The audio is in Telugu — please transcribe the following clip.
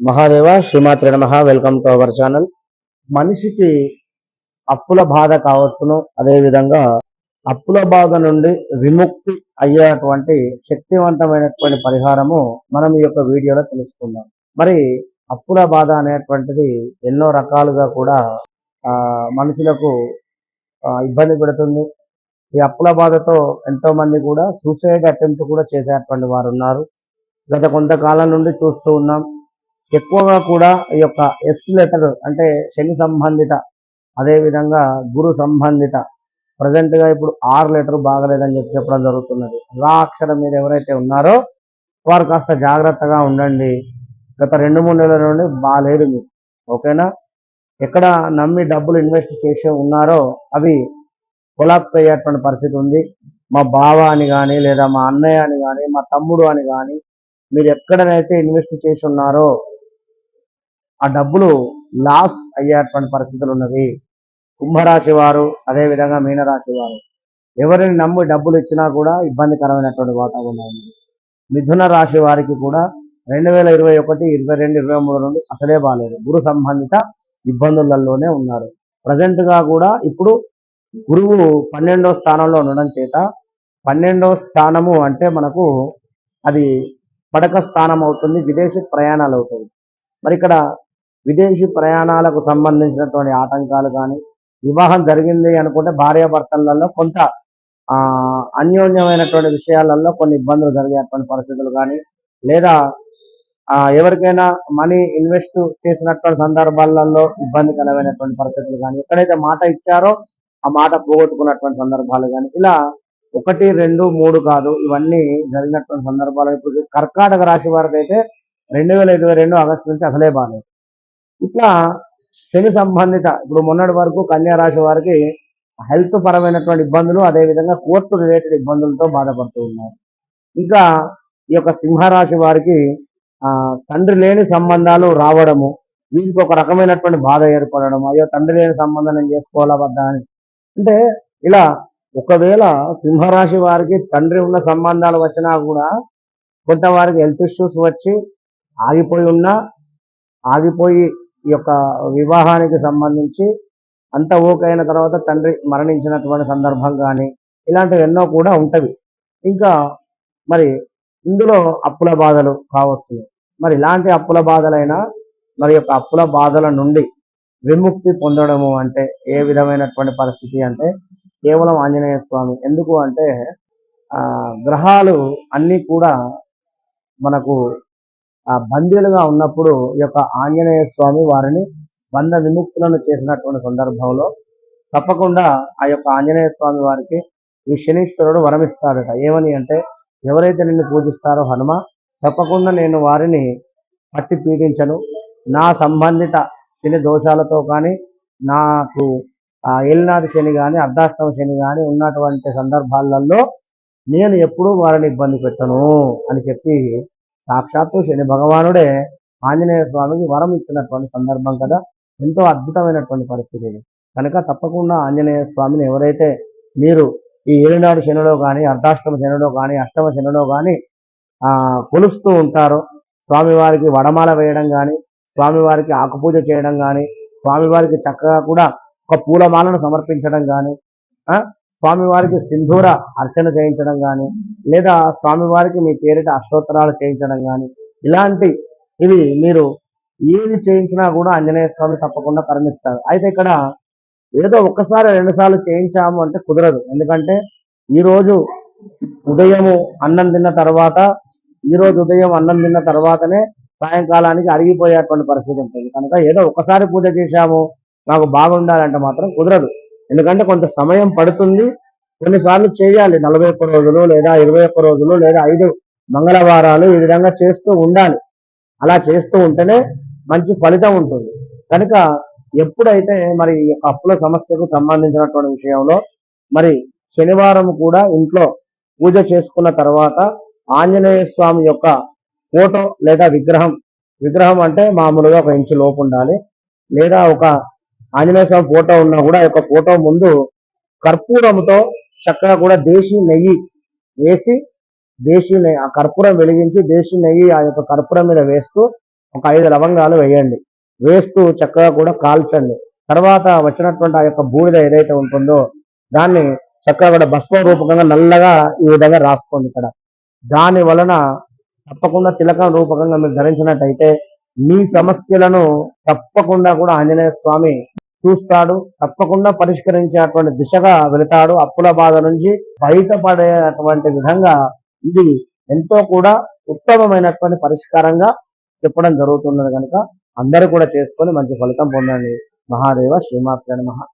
మహాదేవ శ్రీమాత్రి నమ. వెల్కమ్ టు అవర్ ఛానల్ మనిషికి అప్పుల బాధ కావచ్చును. అదే విధంగా అప్పుల బాధ నుండి విముక్తి అయ్యేటువంటి శక్తివంతమైనటువంటి పరిహారము మనం ఈ యొక్క వీడియోలో తెలుసుకుందాం. మరి అప్పుల బాధ అనేటువంటిది ఎన్నో రకాలుగా కూడా ఆ మనుషులకు ఇబ్బంది పెడుతుంది. ఈ అప్పుల బాధతో ఎంతో మంది కూడా సూసైడ్ అటెంప్ట్ కూడా చేసేటువంటి వారు ఉన్నారు. గత కొంతకాలం నుండి చూస్తూ ఉన్నాం. ఎక్కువగా కూడా ఈ యొక్క ఎస్ లెటర్ అంటే శని సంబంధిత అదే విధంగా గురు సంబంధిత ప్రజెంట్గా ఇప్పుడు ఆర్ లెటర్ బాగలేదని చెప్పి చెప్పడం జరుగుతున్నది. రా అక్షరం మీద ఎవరైతే ఉన్నారో వారు కాస్త జాగ్రత్తగా ఉండండి. గత రెండు మూడు నెలల నుండి బాగాలేదు మీకు. ఓకేనా? ఎక్కడ నమ్మి డబ్బులు ఇన్వెస్ట్ చేసి ఉన్నారో అవి కొలాప్స్ అయ్యేటువంటి పరిస్థితి ఉంది. మా బావ అని కానీ లేదా మా అన్నయ్య అని కానీ మా తమ్ముడు అని కానీ మీరు ఎక్కడనైతే ఇన్వెస్ట్ చేసి ఉన్నారో ఆ డబ్బులు లాస్ అయ్యేటువంటి పరిస్థితులు ఉన్నవి. కుంభరాశి వారు అదే విధంగా మీనరాశి వారు. ఎవరిని నమ్మి డబ్బులు ఇచ్చినా కూడా ఇబ్బందికరమైనటువంటి వాతావరణం ఉంది మిథున రాశి వారికి కూడా రెండు వేల ఇరవై ఒకటి ఇరవై రెండు ఇరవై మూడు నుండి అసలే బాగాలేదు గురు సంబంధిత ఇబ్బందులలోనే ఉన్నారు. ప్రజెంట్గా కూడా ఇప్పుడు గురువు పన్నెండవ స్థానంలో ఉండడం చేత పన్నెండవ స్థానము అంటే మనకు అది పడక స్థానం అవుతుంది విదేశీ ప్రయాణాలు అవుతుంది మరి ఇక్కడ విదేశీ ప్రయాణాలకు సంబంధించినటువంటి ఆటంకాలు కానీ వివాహం జరిగింది అనుకుంటే భార్యాభర్తలలో కొంత ఆ అన్యోన్యమైనటువంటి విషయాలలో కొన్ని ఇబ్బందులు జరిగేటువంటి పరిస్థితులు కానీ లేదా ఆ ఎవరికైనా మనీ ఇన్వెస్ట్ చేసినటువంటి సందర్భాలలో ఇబ్బందికరమైనటువంటి పరిస్థితులు కానీ ఎక్కడైతే మాట ఇచ్చారో ఆ మాట పోగొట్టుకున్నటువంటి సందర్భాలు కానీ ఇలా ఒకటి రెండు మూడు కాదు ఇవన్నీ జరిగినటువంటి సందర్భాలు. ఇప్పుడు కర్కాటక రాశి వారికి అయితే రెండు వేల ఇరవై రెండు ఆగస్టు నుంచి అసలే బాగాలేదు ఇట్లా శని సంబంధిత ఇప్పుడు మొన్నటి వరకు కన్యా రాశి వారికి హెల్త్ పరమైనటువంటి ఇబ్బందులు అదేవిధంగా కోర్టు రిలేటెడ్ ఇబ్బందులతో బాధపడుతూ ఉన్నారు. ఇంకా ఈ యొక్క సింహరాశి వారికి తండ్రి లేని సంబంధాలు రావడము వీరికి ఒక రకమైనటువంటి బాధ ఏర్పడడం అయ్యో తండ్రి లేని సంబంధం నేను చేసుకోవాలా వద్దా అని. అంటే ఇలా ఒకవేళ సింహరాశి వారికి తండ్రి ఉన్న సంబంధాలు వచ్చినా కూడా కొంత వారికి హెల్త్ ఇష్యూస్ వచ్చి ఆగిపోయి ఉన్నా ఆగిపోయి ఈ యొక్క వివాహానికి సంబంధించి అంత ఓకైన అయిన తర్వాత తండ్రి మరణించినటువంటి సందర్భం కానీ ఇలాంటివి ఎన్నో కూడా ఉంటవి. ఇంకా మరి ఇందులో అప్పుల బాధలు కావచ్చు. మరి ఇలాంటి అప్పుల బాధలైనా మరి యొక్క అప్పుల బాధల నుండి విముక్తి పొందడము అంటే ఏ విధమైనటువంటి పరిస్థితి అంటే కేవలం ఆంజనేయ స్వామి. ఎందుకు అంటే ఆ గ్రహాలు అన్నీ కూడా మనకు బందీలుగా ఉన్నప్పుడు ఈ యొక్క ఆంజనేయ స్వామి వారిని బంధ విముక్తులను చేసినటువంటి సందర్భంలో తప్పకుండా ఆ యొక్క ఆంజనేయ స్వామి వారికి ఈ శనీశ్వరుడు వరమిస్తాడట. ఏమని అంటే ఎవరైతే నిన్ను పూజిస్తారో హనుమ తప్పకుండా నేను వారిని పట్టి పీడించను. నా సంబంధిత శని దోషాలతో కానీ నాకు ఆ ఏలినాటి శని కానీ అర్ధాష్టమ శని కానీ ఉన్నటువంటి సందర్భాలలో నేను ఎప్పుడూ వారిని ఇబ్బంది పెట్టను అని చెప్పి సాక్షాత్తు శని భగవానుడే ఆంజనేయ స్వామికి వరం ఇచ్చినటువంటి సందర్భం కదా. ఎంతో అద్భుతమైనటువంటి పరిస్థితి ఇది. కనుక తప్పకుండా ఆంజనేయ స్వామిని ఎవరైతే మీరు ఈ ఏలినాడు శనిలో కానీ అర్ధాష్టమ శనిలో కానీ అష్టమ శనిలో కానీ ఆ కొలుస్తూ ఉంటారో స్వామివారికి వడమాల వేయడం కానీ స్వామివారికి ఆకుపూజ చేయడం కానీ స్వామివారికి చక్కగా కూడా ఒక పూలమాలను సమర్పించడం కానీ స్వామివారికి సింధూర అర్చన చేయించడం కానీ లేదా స్వామివారికి మీ పేరిట అష్టోత్తరాలు చేయించడం కానీ ఇలాంటి ఇవి మీరు ఏది చేయించినా కూడా ఆంజనేయ స్వామి తప్పకుండా కరుణిస్తారు అయితే ఇక్కడ ఏదో ఒక్కసారి రెండు సార్లు చేయించాము అంటే కుదరదు. ఎందుకంటే ఈరోజు ఉదయము అన్నం తిన్న తర్వాత ఈ రోజు ఉదయం అన్నం తిన్న తర్వాతనే సాయంకాలానికి అరిగిపోయేటువంటి పరిస్థితి ఉంటుంది. కనుక ఏదో ఒకసారి పూజ చేశాము నాకు బాగుండాలంటే మాత్రం కుదరదు. ఎందుకంటే కొంత సమయం పడుతుంది. కొన్నిసార్లు చేయాలి. నలభై ఒక్క రోజులు లేదా ఇరవై ఒక్క రోజులు లేదా ఐదు మంగళవారాలు ఈ విధంగా చేస్తూ ఉండాలి. అలా చేస్తూ ఉంటేనే మంచి ఫలితం ఉంటుంది. కనుక ఎప్పుడైతే మరి ఈ యొక్క అప్పుల సమస్యకు సంబంధించినటువంటి విషయంలో మరి శనివారం కూడా ఇంట్లో పూజ చేసుకున్న తర్వాత ఆంజనేయ స్వామి యొక్క ఫోటో లేదా విగ్రహం విగ్రహం అంటే మామూలుగా ఒక ఇంచు లోపు ఉండాలి. లేదా ఒక ఆంజనేయ స్వామి ఫోటో ఉన్నా కూడా ఆ యొక్క ఫోటో ముందు కర్పూరంతో చక్కగా కూడా దేశీ నెయ్యి వేసి దేశీ నెయ్యి ఆ కర్పూరం వెలిగించి దేశీ నెయ్యి ఆ యొక్క కర్పూరం మీద వేస్తూ ఒక ఐదు లవంగాలు వేయండి. వేస్తూ చక్కగా కూడా కాల్చండి. తర్వాత వచ్చినటువంటి ఆ యొక్క బూడిద ఏదైతే ఉంటుందో దాన్ని చక్కగా కూడా భస్మ రూపకంగా నల్లగా ఈ విధంగా రాసుకోండి ఇక్కడ. దాని వలన తప్పకుండా తిలకం రూపకంగా మీరు ధరించినట్టయితే మీ సమస్యలను తప్పకుండా కూడా ఆంజనేయ స్వామి చూస్తాడు తప్పకుండా పరిష్కరించేటువంటి దిశగా వెళతాడు. అప్పుల బాధ నుంచి బయటపడేటువంటి విధంగా ఇది ఎంతో కూడా ఉత్తమమైనటువంటి పరిష్కారంగా చెప్పడం జరుగుతున్నది కనుక అందరూ కూడా చేసుకొని మంచి ఫలితం పొందండి. మహాదేవ శ్రీమాత్ర మహా